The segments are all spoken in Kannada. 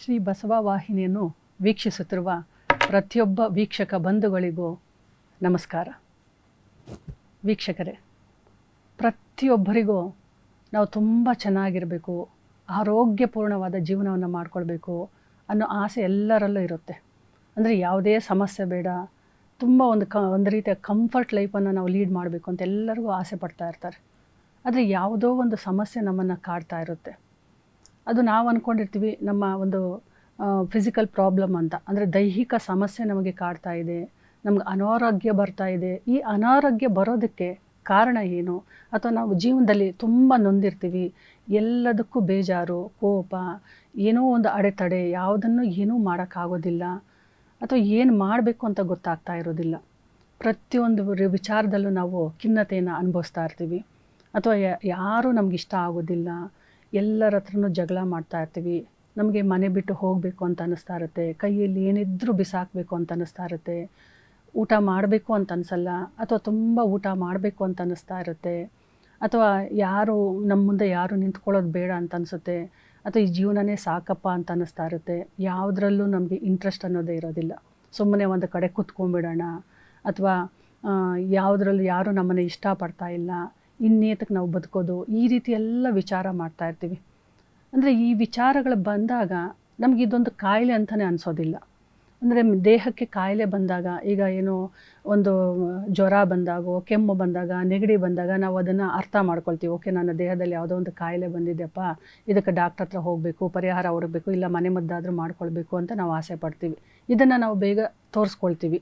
ಶ್ರೀ ಬಸವ ವಾಹಿನಿಯನ್ನು ವೀಕ್ಷಿಸುತ್ತಿರುವ ಪ್ರತಿಯೊಬ್ಬ ವೀಕ್ಷಕ ಬಂಧುಗಳಿಗೂ ನಮಸ್ಕಾರ. ವೀಕ್ಷಕರೇ, ಪ್ರತಿಯೊಬ್ಬರಿಗೂ ನಾವು ತುಂಬ ಚೆನ್ನಾಗಿರಬೇಕು, ಆರೋಗ್ಯಪೂರ್ಣವಾದ ಜೀವನವನ್ನು ಮಾಡಿಕೊಳ್ಬೇಕು ಅನ್ನೋ ಆಸೆ ಎಲ್ಲರಲ್ಲೂ ಇರುತ್ತೆ. ಅಂದರೆ ಯಾವುದೇ ಸಮಸ್ಯೆ ಬೇಡ, ತುಂಬ ಒಂದು ಕ, ಒಂದು ರೀತಿಯ ಕಂಫರ್ಟ್ ಲೈಫನ್ನು ನಾವು ಲೀಡ್ ಮಾಡಬೇಕು ಅಂತ ಎಲ್ಲರಿಗೂ ಆಸೆ ಪಡ್ತಾ ಇರ್ತಾರೆ. ಆದರೆ ಯಾವುದೋ ಒಂದು ಸಮಸ್ಯೆ ನಮ್ಮನ್ನು ಕಾಡ್ತಾ ಇರುತ್ತೆ. ಅದು ನಾವು ಅಂದ್ಕೊಂಡಿರ್ತೀವಿ ನಮ್ಮ ಒಂದು ಫಿಸಿಕಲ್ ಪ್ರಾಬ್ಲಮ್ ಅಂತ. ಅಂದರೆ ದೈಹಿಕ ಸಮಸ್ಯೆ ನಮಗೆ ಕಾಡ್ತಾ ಇದೆ, ನಮ್ಗೆ ಅನಾರೋಗ್ಯ ಬರ್ತಾ ಇದೆ. ಈ ಅನಾರೋಗ್ಯ ಬರೋದಕ್ಕೆ ಕಾರಣ ಏನು? ಅಥವಾ ನಾವು ಜೀವನದಲ್ಲಿ ತುಂಬ ನೊಂದಿರ್ತೀವಿ, ಎಲ್ಲದಕ್ಕೂ ಬೇಜಾರು, ಕೋಪ, ಏನೋ ಒಂದು ಅಡೆತಡೆ, ಯಾವುದನ್ನು ಏನೂ ಮಾಡೋಕ್ಕಾಗೋದಿಲ್ಲ, ಅಥವಾ ಏನು ಮಾಡಬೇಕು ಅಂತ ಗೊತ್ತಾಗ್ತಾ ಇರೋದಿಲ್ಲ. ಪ್ರತಿಯೊಂದು ವಿಚಾರದಲ್ಲೂ ನಾವು ಖಿನ್ನತೆಯನ್ನು ಅನುಭವಿಸ್ತಾ ಇರ್ತೀವಿ. ಅಥವಾ ಯಾರೂ ನಮ್ಗೆ ಇಷ್ಟ ಆಗೋದಿಲ್ಲ ಎಲ್ಲರ ಹತ್ರನೂ ಜಗಳ ಮಾಡ್ತಾ ಇರ್ತೀವಿ. ನಮಗೆ ಮನೆ ಬಿಟ್ಟು ಹೋಗಬೇಕು ಅಂತ ಅನ್ನಿಸ್ತಾ ಇರುತ್ತೆ. ಕೈಯಲ್ಲಿ ಏನಿದ್ರೂ ಬಿಸಾಕಬೇಕು ಅಂತ ಅನ್ನಿಸ್ತಾ ಇರುತ್ತೆ. ಊಟ ಮಾಡಬೇಕು ಅಂತ ಅನಿಸಲ್ಲ, ಅಥವಾ ತುಂಬ ಊಟ ಮಾಡಬೇಕು ಅಂತ ಅನ್ನಿಸ್ತಾ ಇರುತ್ತೆ. ಅಥವಾ ಯಾರು ನಮ್ಮ ಮುಂದೆ ಯಾರು ನಿಂತ್ಕೊಳ್ಳೋದು ಬೇಡ ಅಂತ ಅನಿಸುತ್ತೆ. ಅಥವಾ ಈ ಜೀವನನೇ ಸಾಕಪ್ಪ ಅಂತ ಅನ್ನಿಸ್ತಾ ಇರುತ್ತೆ. ಯಾವುದರಲ್ಲೂ ನಮಗೆ ಇಂಟ್ರೆಸ್ಟ್ ಅನ್ನೋದೇ ಇರೋದಿಲ್ಲ. ಸುಮ್ಮನೆ ಒಂದು ಕಡೆ ಕೂತ್ಕೊಂಡ್ಬಿಡೋಣ. ಅಥವಾ ಯಾವುದ್ರಲ್ಲೂ ಯಾರೂ ನಮ್ಮನ್ನು ಇಷ್ಟಪಡ್ತಾ ಇಲ್ಲ. ಇನ್ನೇತಕ್ಕೆ ನಾವು ಬದುಕೋದು, ಈ ರೀತಿ ಎಲ್ಲ ವಿಚಾರ ಮಾಡ್ತಾ ಇರ್ತೀವಿ. ಅಂದರೆ ಈ ವಿಚಾರಗಳು ಬಂದಾಗ ನಮ್ಗೆ ಇದೊಂದು ಕಾಯಿಲೆ ಅಂತಲೇ ಅನಿಸೋದಿಲ್ಲ. ಅಂದರೆ ದೇಹಕ್ಕೆ ಕಾಯಿಲೆ ಬಂದಾಗ, ಈಗ ಏನು ಒಂದು ಜ್ವರ ಬಂದಾಗೋ, ಕೆಮ್ಮು ಬಂದಾಗ, ನೆಗಡಿ ಬಂದಾಗ ನಾವು ಅದನ್ನು ಅರ್ಥ ಮಾಡ್ಕೊಳ್ತೀವಿ. ಓಕೆ, ನನ್ನ ದೇಹದಲ್ಲಿ ಯಾವುದೋ ಒಂದು ಕಾಯಿಲೆ ಬಂದಿದೆಯಪ್ಪ, ಇದಕ್ಕೆ ಡಾಕ್ಟ್ರ್ ಹತ್ರ ಹೋಗಬೇಕು, ಪರಿಹಾರ ಹೊರಬೇಕು ಇಲ್ಲ ಮನೆ ಮದ್ದಾದರೂ ಮಾಡ್ಕೊಳ್ಬೇಕು ಅಂತ ನಾವು ಆಸೆ ಪಡ್ತೀವಿ. ಇದನ್ನು ನಾವು ಬೇಗ ತೋರಿಸ್ಕೊಳ್ತೀವಿ.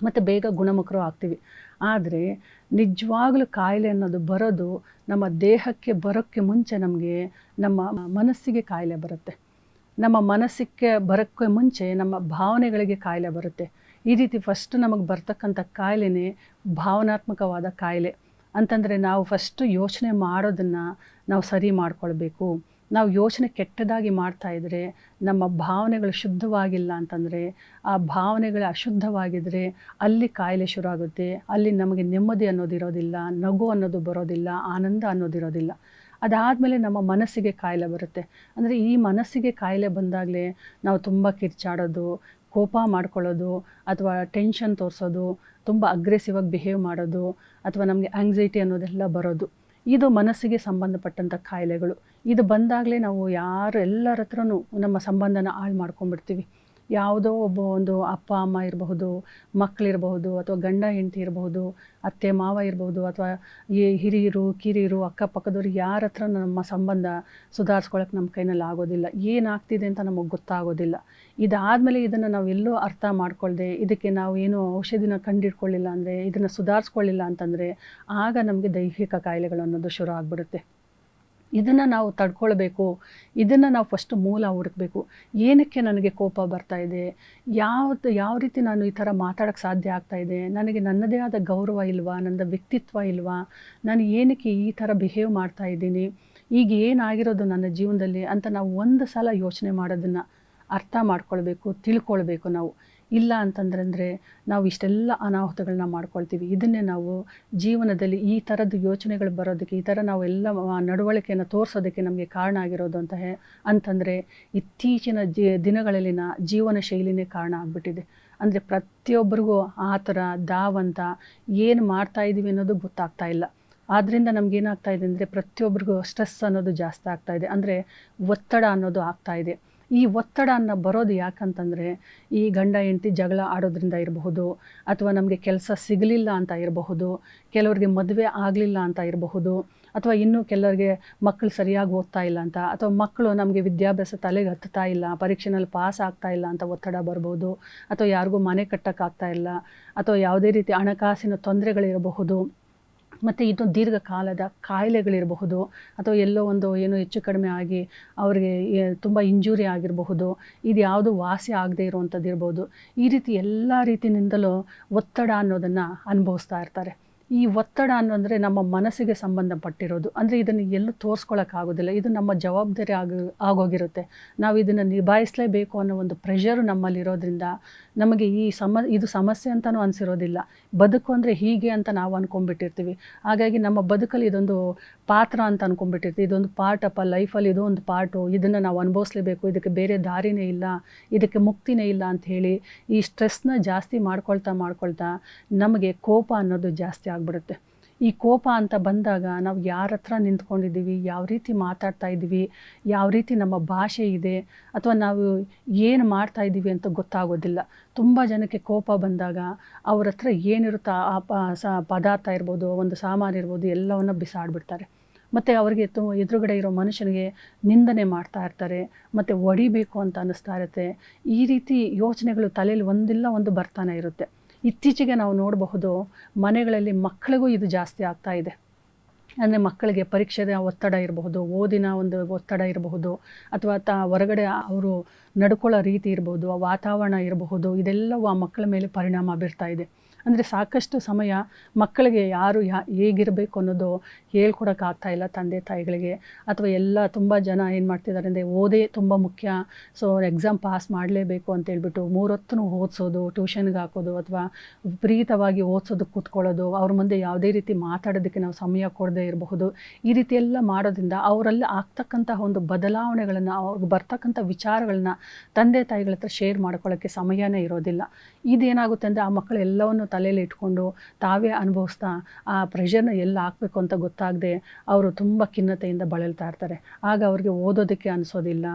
ಮತ್ತು ಬೇಗ ಗುಣಮುಖರು ಆಗ್ತೀವಿ. ಆದರೆ ನಿಜವಾಗ್ಲೂ ಕಾಯಿಲೆ ಅನ್ನೋದು ಬರೋದು ನಮ್ಮ ದೇಹಕ್ಕೆ ಬರೋಕ್ಕೆ ಮುಂಚೆ ನಮಗೆ ನಮ್ಮ ಮನಸ್ಸಿಗೆ ಕಾಯಿಲೆ ಬರುತ್ತೆ. ನಮ್ಮ ಮನಸ್ಸಿಗೆ ಬರೋಕ್ಕೆ ಮುಂಚೆ ನಮ್ಮ ಭಾವನೆಗಳಿಗೆ ಕಾಯಿಲೆ ಬರುತ್ತೆ. ಈ ರೀತಿ ಫಸ್ಟ್ ನಮಗೆ ಬರ್ತಕ್ಕಂಥ ಕಾಯಿಲೆನೇ ಭಾವನಾತ್ಮಕವಾದ ಕಾಯಿಲೆ. ಅಂತಂದರೆ ನಾವು ಫಸ್ಟು ಯೋಚನೆ ಮಾಡೋದನ್ನು ನಾವು ಸರಿ ಮಾಡ್ಕೊಳ್ಬೇಕು. ನಾವು ಯೋಚನೆ ಕೆಟ್ಟದಾಗಿ ಮಾಡ್ತಾ ಇದ್ದರೆ ನಮ್ಮ ಭಾವನೆಗಳು ಶುದ್ಧವಾಗಿಲ್ಲ ಅಂತಂದರೆ, ಆ ಭಾವನೆಗಳು ಅಶುದ್ಧವಾಗಿದ್ದರೆ ಅಲ್ಲಿ ಕಾಯಿಲೆ ಶುರು ಆಗುತ್ತೆ ಅಲ್ಲಿ ನಮಗೆ ನೆಮ್ಮದಿ ಅನ್ನೋದಿರೋದಿಲ್ಲ ನಗು ಅನ್ನೋದು ಬರೋದಿಲ್ಲ, ಆನಂದ ಅನ್ನೋದಿರೋದಿಲ್ಲ ಅದಾದಮೇಲೆ ನಮ್ಮ ಮನಸ್ಸಿಗೆ ಕಾಯಿಲೆ ಬರುತ್ತೆ. ಅಂದರೆ ಈ ಮನಸ್ಸಿಗೆ ಕಾಯಿಲೆ ಬಂದಾಗಲೇ ನಾವು ತುಂಬ ಕಿರ್ಚಾಡೋದು, ಕೋಪ ಮಾಡ್ಕೊಳ್ಳೋದು, ಅಥವಾ ಟೆನ್ಷನ್ ತೋರಿಸೋದು, ತುಂಬ ಅಗ್ರೆಸಿವ್ ಆಗಿ ಬಿಹೇವ್ ಮಾಡೋದು, ಅಥವಾ ನಮಗೆ ಆಂಗ್ಸೈಟಿ ಅನ್ನೋದೆಲ್ಲ ಬರೋದು. ಇದು ಮನಸ್ಸಿಗೆ ಸಂಬಂಧಪಟ್ಟಂಥ ಕಾಯಿಲೆಗಳು. ಇದು ಬಂದಾಗಲೇ ನಾವು ಯಾರು ಎಲ್ಲರ ಹತ್ರನೂ ನಮ್ಮ ಸಂಬಂಧನ ಹಾಳು ಮಾಡ್ಕೊಂಡ್ಬಿಡ್ತೀವಿ. ಯಾವುದೋ ಒಬ್ಬ ಒಂದು ಅಪ್ಪ, ಅಮ್ಮ ಇರಬಹುದು ಮಕ್ಕಳಿರಬಹುದು ಅಥವಾ ಗಂಡ, ಹೆಂಡತಿ ಇರಬಹುದು, ಅತ್ತೆ, ಮಾವ ಇರಬಹುದು ಅಥವಾ ಈ ಹಿರಿಯರು, ಕಿರಿಯರು, ಅಕ್ಕಪಕ್ಕದವ್ರು ಯಾರ ಹತ್ರ ನಮ್ಮ ಸಂಬಂಧ ಸುಧಾರಿಸ್ಕೊಳಕ್ಕೆ ನಮ್ಮ ಕೈನಲ್ಲಿ ಆಗೋದಿಲ್ಲ. ಏನಾಗ್ತಿದೆ ಅಂತ ನಮಗೆ ಗೊತ್ತಾಗೋದಿಲ್ಲ. ಇದಾದಮೇಲೆ ಇದನ್ನು ನಾವು ಎಲ್ಲೂ ಅರ್ಥ ಮಾಡ್ಕೊಳ್ದೆ, ಇದಕ್ಕೆ ನಾವು ಏನು ಔಷಧಿನ ಕಂಡಿಡ್ಕೊಳ್ಳಿಲ್ಲ ಅಂದರೆ, ಇದನ್ನು ಸುಧಾರಿಸ್ಕೊಳ್ಳಿಲ್ಲ ಅಂತಂದರೆ, ಆಗ ನಮಗೆ ದೈಹಿಕ ಕಾಯಿಲೆಗಳು ಅನ್ನೋದು ಶುರು ಆಗಿಬಿಡುತ್ತೆ. ಇದನ್ನು ನಾವು ತಡ್ಕೊಳ್ಬೇಕು, ಇದನ್ನು ನಾವು ಫಸ್ಟ್ ಮೂಲ ಹುಡುಕಬೇಕು. ಏನಕ್ಕೆ ನನಗೆ ಕೋಪ ಬರ್ತಾ ಇದೆ? ಯಾವ್ದು, ಯಾವ ರೀತಿ ನಾನು ಈ ಥರ ಮಾತಾಡೋಕ್ಕೆ ಸಾಧ್ಯ ಆಗ್ತಾ ಇದೆ? ನನಗೆ ನನ್ನದೇ ಆದ ಗೌರವ ಇಲ್ವಾ? ನನ್ನ ವ್ಯಕ್ತಿತ್ವ ಇಲ್ವಾ? ನಾನು ಏನಕ್ಕೆ ಈ ಥರ ಬಿಹೇವ್ ಮಾಡ್ತಾ ಇದ್ದೀನಿ? ಈಗ ಏನಾಗಿರೋದು ನನ್ನ ಜೀವನದಲ್ಲಿ ಅಂತ ನಾವು ಒಂದು ಸಲ ಯೋಚನೆ ಮಾಡೋದನ್ನು ಅರ್ಥ ಮಾಡ್ಕೊಳ್ಬೇಕು, ತಿಳ್ಕೊಳ್ಬೇಕು ನಾವು. ಇಲ್ಲ ಅಂತಂದ್ರೆ ನಾವು ಇಷ್ಟೆಲ್ಲ ಅನಾಹುತಗಳನ್ನ ಮಾಡ್ಕೊಳ್ತೀವಿ. ಇದನ್ನೇ ನಾವು ಜೀವನದಲ್ಲಿ ಈ ಥರದ್ದು ಯೋಚನೆಗಳು ಬರೋದಕ್ಕೆ, ಈ ಥರ ನಾವು ಎಲ್ಲ ನಡವಳಿಕೆಯನ್ನು ತೋರಿಸೋದಕ್ಕೆ ನಮಗೆ ಕಾರಣ ಆಗಿರೋದು ಅಂತ ಅಂತಂದರೆ ಇತ್ತೀಚಿನ ಜಿ, ದಿನಗಳಲ್ಲಿನ ಜೀವನ ಶೈಲಿನೇ ಕಾರಣ ಆಗಿಬಿಟ್ಟಿದೆ. ಅಂದರೆ ಪ್ರತಿಯೊಬ್ಬರಿಗೂ ಆ ಥರ ದಾವಂತ ಏನು ಮಾಡ್ತಾ ಇದ್ದೀವಿ ಅನ್ನೋದು ಗೊತ್ತಾಗ್ತಾ ಇಲ್ಲ. ಆದ್ದರಿಂದ ನಮಗೇನಾಗ್ತಾ ಇದೆ ಅಂದರೆ ಪ್ರತಿಯೊಬ್ಬರಿಗೂ ಸ್ಟ್ರೆಸ್ ಅನ್ನೋದು ಜಾಸ್ತಿ ಆಗ್ತಾ ಇದೆ. ಅಂದರೆ ಒತ್ತಡ ಅನ್ನೋದು ಆಗ್ತಾ ಇದೆ. ಈ ಒತ್ತಡ ಅನ್ನ ಬರೋದು ಯಾಕಂತಂದರೆ ಈ ಗಂಡ ಹೆಂಡತಿ ಜಗಳ ಆಡೋದ್ರಿಂದ ಇರಬಹುದು, ಅಥವಾ ನಮಗೆ ಕೆಲಸ ಸಿಗಲಿಲ್ಲ ಅಂತ ಇರಬಹುದು, ಕೆಲವರಿಗೆ ಮದುವೆ ಆಗಲಿಲ್ಲ ಅಂತ ಇರಬಹುದು, ಅಥವಾ ಇನ್ನೂ ಕೆಲವರಿಗೆ ಮಕ್ಕಳು ಸರಿಯಾಗಿ ಓದ್ತಾ ಇಲ್ಲ ಅಂತ, ಅಥವಾ ಮಕ್ಕಳು ನಮಗೆ ವಿದ್ಯಾಭ್ಯಾಸ ತಲೆಗೆ ಹತ್ತುತ್ತಾ ಇಲ್ಲ, ಪರೀಕ್ಷೆನಲ್ಲಿ ಪಾಸ್ ಆಗ್ತಾ ಇಲ್ಲ ಅಂತ ಒತ್ತಡ ಬರ್ಬೋದು ಅಥವಾ ಯಾರಿಗೂ ಮನೆ ಕಟ್ಟೋಕ್ಕಾಗ್ತಾ ಇಲ್ಲ, ಅಥವಾ ಯಾವುದೇ ರೀತಿ ಹಣಕಾಸಿನ ತೊಂದರೆಗಳಿರಬಹುದು ಮತ್ತು ಇದು ದೀರ್ಘಕಾಲದ ಕಾಯಿಲೆಗಳಿರಬಹುದು ಅಥವಾ ಎಲ್ಲೋ ಒಂದು ಏನೋ ಹೆಚ್ಚು ಕಡಿಮೆ ಆಗಿ ಅವರಿಗೆ ತುಂಬ ಇಂಜುರಿ ಆಗಿರಬಹುದು. ಇದು ಯಾವುದು ವಾಸಿ ಆಗದೆ ಇರುವಂಥದ್ದು ಇರ್ಬೋದು ಈ ರೀತಿ ಎಲ್ಲ ರೀತಿಯಿಂದಲೂ ಒತ್ತಡ ಅನ್ನೋದನ್ನು ಅನುಭವಿಸ್ತಾ ಇರ್ತಾರೆ. ಈ ಒತ್ತಡ ಅನ್ನೋಂದರೆ ನಮ್ಮ ಮನಸ್ಸಿಗೆ ಸಂಬಂಧಪಟ್ಟಿರೋದು. ಅಂದರೆ ಇದನ್ನು ಎಲ್ಲೂ ತೋರಿಸ್ಕೊಳ್ಳೋಕ್ಕಾಗೋದಿಲ್ಲ ಇದು ನಮ್ಮ ಜವಾಬ್ದಾರಿ ಆಗಿ, ಆಗೋಗಿರುತ್ತೆ. ನಾವು ಇದನ್ನು ನಿಭಾಯಿಸಲೇಬೇಕು ಅನ್ನೋ ಒಂದು ಪ್ರೆಷರು ನಮ್ಮಲ್ಲಿರೋದ್ರಿಂದ ನಮಗೆ ಈ ಸಮ, ಇದು ಸಮಸ್ಯೆ ಅಂತಲೂ ಅನಿಸಿರೋದಿಲ್ಲ. ಬದುಕು ಅಂದರೆ ಹೀಗೆ ಅಂತ ನಾವು ಅಂದ್ಕೊಂಡ್ಬಿಟ್ಟಿರ್ತೀವಿ ಹಾಗಾಗಿ ನಮ್ಮ ಬದುಕಲ್ಲಿ ಇದೊಂದು ಪಾತ್ರ ಅಂತ ಅಂದ್ಕೊಂಡ್ಬಿಟ್ಟಿರ್ತೀವಿ ಇದೊಂದು ಪಾರ್ಟಪ್ಪ ಲೈಫಲ್ಲಿ ಇದು ಒಂದು ಪಾರ್ಟು ಇದನ್ನು ನಾವು ಅನುಭವಿಸ್ಲೇಬೇಕು. ಇದಕ್ಕೆ ಬೇರೆ ದಾರಿನೇ ಇಲ್ಲ. ಇದಕ್ಕೆ ಮುಕ್ತಿನೇ ಇಲ್ಲ ಅಂತ ಹೇಳಿ ಈ ಸ್ಟ್ರೆಸ್ನ ಜಾಸ್ತಿ ಮಾಡ್ಕೊಳ್ತಾ ಮಾಡ್ಕೊಳ್ತಾ ನಮಗೆ ಕೋಪ ಅನ್ನೋದು ಜಾಸ್ತಿ ಆಗಿಬಿಡುತ್ತೆ. ಈ ಕೋಪ ಅಂತ ಬಂದಾಗ ನಾವು ಯಾರ ಹತ್ರ ನಿಂತ್ಕೊಂಡಿದ್ದೀವಿ, ಯಾವ ರೀತಿ ಮಾತಾಡ್ತಾ ಇದ್ದೀವಿ, ಯಾವ ರೀತಿ ನಮ್ಮ ಭಾಷೆ ಇದೆ, ಅಥವಾ ನಾವು ಏನು ಮಾಡ್ತಾ ಇದ್ದೀವಿ ಅಂತ ಗೊತ್ತಾಗೋದಿಲ್ಲ. ತುಂಬ ಜನಕ್ಕೆ ಕೋಪ ಬಂದಾಗ ಅವ್ರ ಹತ್ರ ಏನಿರುತ್ತೋ ಆ ಪದಾರ್ಥ ಇರ್ಬೋದು, ಒಂದು ಸಾಮಾನು ಇರ್ಬೋದು, ಎಲ್ಲವನ್ನು ಬಿಸಾಡ್ಬಿಡ್ತಾರೆ. ಮತ್ತು ಅವರಿಗೆ ತು, ಎದುರುಗಡೆ ಇರೋ ಮನುಷ್ಯನಿಗೆ ನಿಂದನೆ ಮಾಡ್ತಾ ಇರ್ತಾರೆ, ಮತ್ತು ಒಡಿಬೇಕು ಅಂತ ಅನ್ನಿಸ್ತಾ ಇರುತ್ತೆ. ಈ ರೀತಿ ಯೋಚನೆಗಳು ತಲೆಯಲ್ಲಿ ಒಂದಿಲ್ಲ, ಒಂದು ಬರ್ತಾನೆ ಇರುತ್ತೆ. ಇತ್ತೀಚೆಗೆ ನಾವು ನೋಡಬಹುದು ಮನೆಗಳಲ್ಲಿ ಮಕ್ಕಳಿಗೂ ಇದು ಜಾಸ್ತಿ ಆಗ್ತಾ ಇದೆ. ಅಂದರೆ ಮಕ್ಕಳಿಗೆ ಪರೀಕ್ಷೆದ ಒತ್ತಡ ಇರಬಹುದು, ಓದಿನ ಒಂದು ಒತ್ತಡ ಇರಬಹುದು, ಅಥವಾ ತ ಹೊರಗಡೆ ಅವರು ನಡ್ಕೊಳ್ಳೋ ರೀತಿ ಇರ್ಬೋದು ಆ ವಾತಾವರಣ ಇರಬಹುದು, ಇದೆಲ್ಲವೂ ಆ ಮಕ್ಕಳ ಮೇಲೆ ಪರಿಣಾಮ ಬೀರ್ತಾ ಇದೆ. ಅಂದರೆ ಸಾಕಷ್ಟು ಸಮಯ ಮಕ್ಕಳಿಗೆ ಯಾರು ಯಾ, ಹೇಗಿರಬೇಕು ಅನ್ನೋದು ಹೇಳ್ಕೊಡೋಕ್ಕಾಗ್ತಾ ಇಲ್ಲ ತಂದೆ ತಾಯಿಗಳಿಗೆ. ಅಥವಾ ಎಲ್ಲ ತುಂಬ ಜನ ಏನು ಮಾಡ್ತಿದ್ದಾರೆ ಅಂದರೆ ಓದೇ ತುಂಬ ಮುಖ್ಯ. ಸೊ ಎಕ್ಸಾಮ್ ಪಾಸ್ ಮಾಡಲೇಬೇಕು ಅಂತೇಳ್ಬಿಟ್ಟು ಮೂರೊತ್ತೂ ಓದಿಸೋದು ಟ್ಯೂಷನ್ಗೆ ಹಾಕೋದು ಅಥವಾ ವಿಪರೀತವಾಗಿ ಓದಿಸೋದಕ್ಕೆ ಕೂತ್ಕೊಳ್ಳೋದು, ಅವ್ರ ಮುಂದೆ ಯಾವುದೇ ರೀತಿ ಮಾತಾಡೋದಕ್ಕೆ ನಾವು ಸಮಯ ಕೊಡದೇ ಇರಬಹುದು. ಈ ರೀತಿ ಎಲ್ಲ ಮಾಡೋದ್ರಿಂದ ಅವರಲ್ಲಿ ಆಗ್ತಕ್ಕಂತಹ ಒಂದು ಬದಲಾವಣೆಗಳನ್ನು, ಅವ್ರಿಗೆ ಬರ್ತಕ್ಕಂಥ ವಿಚಾರಗಳನ್ನ ತಂದೆ ತಾಯಿಗಳ ಹತ್ರ ಶೇರ್ ಮಾಡ್ಕೊಳ್ಳೋಕ್ಕೆ ಸಮಯನೇ ಇರೋದಿಲ್ಲ. ಇದೇನಾಗುತ್ತೆ ಅಂದರೆ ಆ ಮಕ್ಕಳು ಎಲ್ಲವನ್ನು ತಲೆಯಲ್ಲಿ ಇಟ್ಕೊಂಡು ತಾವೇ ಅನುಭವಿಸ್ತಾ ಆ ಪ್ರೆಷರ್ನ ಎಲ್ಲಿ ಹಾಕಬೇಕು ಅಂತ ಗೊತ್ತಾಗದೆ ಅವರು ತುಂಬ ಖಿನ್ನತೆಯಿಂದ ಬಳಲ್ತಾ ಇರ್ತಾರೆ. ಆಗ ಅವ್ರಿಗೆ ಓದೋದಕ್ಕೆ ಅನಿಸೋದಿಲ್ಲ.